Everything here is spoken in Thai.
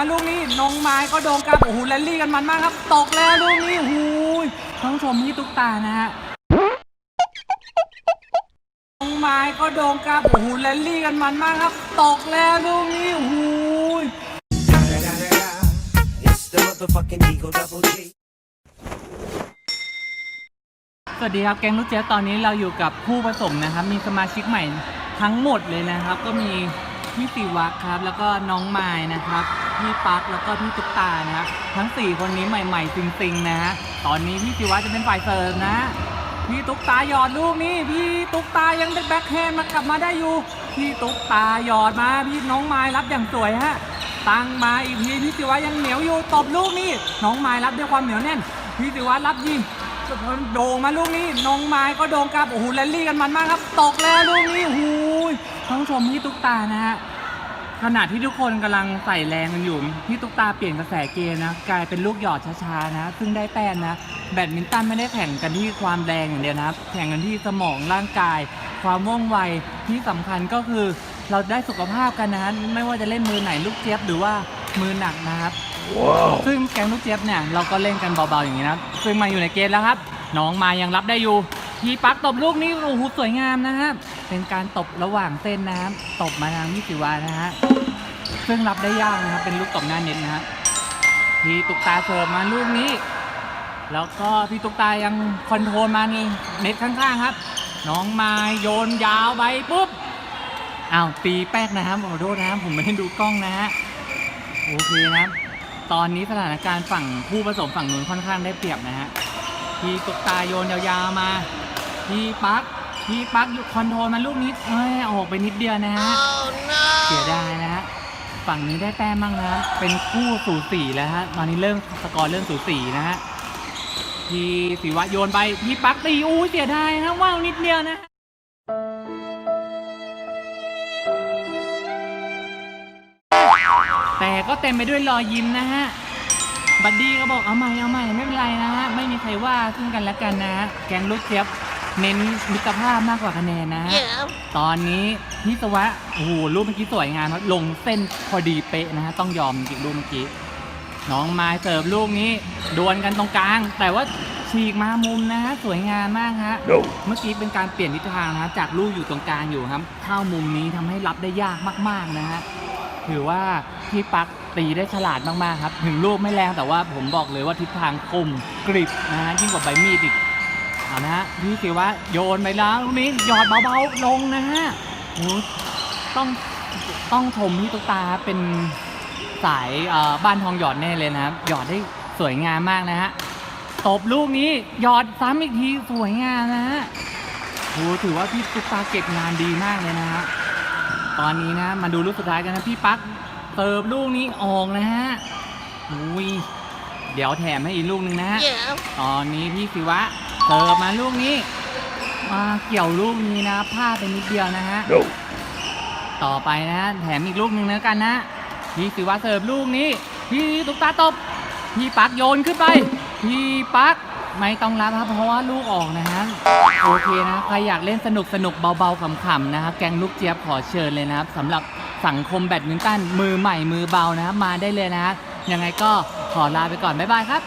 มาลูกนี้น้องไม้ก็โดงกลับโอ้โหแรลลี่กันมันมากครับ ตกแล้วลูกนี้โอ้โหูยท่านผู้ชมที่ตุ๊กตานะฮะน้องไม้ก็โดงกลับโอ้โหแรลลี่กันมันมากครับ ตกแล้วลูกนี้โอ้โหูย It's the motherfucking Eagle Double G. สวัสดีครับแกงลูกเจ๊ตอนนี้เราอยู่กับผู้ผสมนะครับ มีสมาชิกใหม่ทั้งหมดเลยนะครับ ก็มีพี่สิวักครับ แล้วก็น้องไม้นะครับ พี่ปักแล้วก็พี่ตุ๊กตานะครับ ทั้ง 4 คนนี้ใหม่ๆจริงๆนะฮะตอนนี้พี่สิวักจะเป็นฝ่ายเสิร์ฟนะ พี่ตุ๊กตาหยอดลูกนี้พี่ตุ๊กตายังได้แบ็คแฮนด์มากลับมาได้อยู่ พี่ตุ๊กตาหยอดมาพี่น้องไม้รับอย่างสวยฮะตั้งมาอีกทีพี่สิวักยังเหนียวอยู่ตบลูกนี้น้องไม้รับด้วยความเหนียวแน่น พี่สิวักรับยิงโด่งมาลูกนี้น้องไม้ก็โด่งกลับโอ้โหแรลลี่กันมันมากครับ ตกแล้วลูกนี้โอ้โหท่านผู้ชมพี่ตุ๊กตานะฮะ ขณะที่ทุกคนกำลังใส่แรงกันอยู่พี่ตุ๊กตาเปลี่ยนกระแสเกมนะกลายเป็นลูกหยอดช้าๆนะซึ่งได้แต้มนะ แบดมินตันไม่ได้แข่งกันที่ความแรงอย่างเดียวนะครับแข่งกันที่สมองร่างกาย ความว่องไวที่สำคัญก็คือเราได้สุขภาพกันนะฮะไม่ว่าจะเล่นมือไหนลูกเจี๊ยบหรือว่ามือหนักนะครับซึ่งแกงลูกเจี๊ยบเนี่ยเราก็เล่นกันเบาๆอย่างนี้นะครับซึ่งมาอยู่ในเกมแล้วครับ น้องมายังรับได้อยู่ทีปักตบลูกนี้โอ้โหสวยงามนะครับ เป็นการตบระหว่างเส้นนะครับตบมาทางมิสิวานะฮะซึ่งรับได้ยากนะครับเป็นลูกตบหน้าเน็ตนะฮะทีตุกตาเสิร์ฟมาลูกนี้ แล้วก็พี่ตุกตายังคอนโทรลมานี่เน็ตข้างๆครับ น้องมาโยนยาวไปปุ๊บอ้าวตีแป๊กนะครับขอโทษนะครับผมไม่ได้ดูกล้องนะฮะโอเคนะครับ ตอนนี้สถานการณ์ฝั่งผู้ผสมฝั่งนู้นค่อนข้างได้เปรียบนะฮะพี่ตุกตาโยนยาวๆมาพี่ปั๊ก พี่ปักอยู่คอนโทรลมาลูกนี้เอ้ยออกไปนิดเดียวนะฮะ เสียดายนะฮะ ฝั่งนี้ได้แต้มบ้างนะฮะเป็นคู่สูสีแล้วฮะ ตอนนี้เริ่มสกอร์เริ่มสูสีนะฮะ พี่ศิวะโยนไปพี่ปักตีอู้เสียดายนะว่าวนิดเดียวนะแต่ก็เต็มไปด้วยรอยยิ้มนะฮะ บัดดี้ก็บอกเอาใหม่เอาใหม่ไม่เป็นไรนะฮะ ไม่มีใครว่าซึ่งกันและกันนะฮะ แกงลูกเจี๊ยบ เน้นมิตรภาพมากกว่าคะแนนนะฮะ ตอนนี้พิศวะโอ้โหรูปเมื่อกี้สวยงามครับลงเส้นพอดีเป๊ะนะฮะต้องยอมจริงๆรูปเมื่อกี้น้องไม้เสิร์ฟลูกนี้ดวลกันตรงกลาง แต่ว่าฉีกมามุมนะฮะสวยงามมากฮะเมื่อกี้เป็นการเปลี่ยนทิศทางนะฮะจากลูกอยู่ตรงกลางอยู่ครับ เข้ามุมนี้ทำให้รับได้ยากมากๆนะฮะถือว่าพี่ปักตีได้ฉลาดมากๆครับ ถึงลูกไม่แรงแต่ว่าผมบอกเลยว่าทิศทางคมกริบนะฮะยิ่งกว่าใบมีดอีก เอานะฮะพี่สิว่าโยนไปแล้วลูกนี้หยอดเบาๆลงนะฮะโอ้ต้องต้องชมพี่ตุ๊กตาครับเป็นสายเอ่อบ้านทองหยอดแน่เลยนะครับ หยอดได้สวยงามมากนะฮะตบลูกนี้หยอดซ้ำอีกทีสวยงามนะฮะโอ้ถือว่าพี่ตุ๊กตาเก็บงานดีมากเลยนะฮะตอนนี้นะมาดูลูกสุดท้ายกันนะพี่ปั๊กเติบลูกนี้ออกนะฮะอุ้ยเดี๋ยวแถมให้อีกลูกหนึ่งนะฮะตอนนี้พี่สิวะ เติบมาลูกนี้ มาเกี่ยวลูกนี้นะพลาดไปนิดเดียวนะฮะต่อไปนะแถมอีกลูกหนึ่งแล้วกันนะพี่สิวะเสิร์ฟลูกนี้ พี่ตุ๊กตาตบ พี่ปักโยนขึ้นไป พี่ปักไม่ต้องรับครับเพราะว่าลูกออกนะฮะโอเคนะใครอยากเล่นสนุกสนุกเบาๆขำๆนะครับแกงลูกเจี๊ยบขอเชิญเลยนะครับสำหรับสังคมแบดมินตันมือใหม่มือเบานะครับมาได้เลยนะฮะยังไงก็ขอลาไปก่อนบ๊ายบายครับ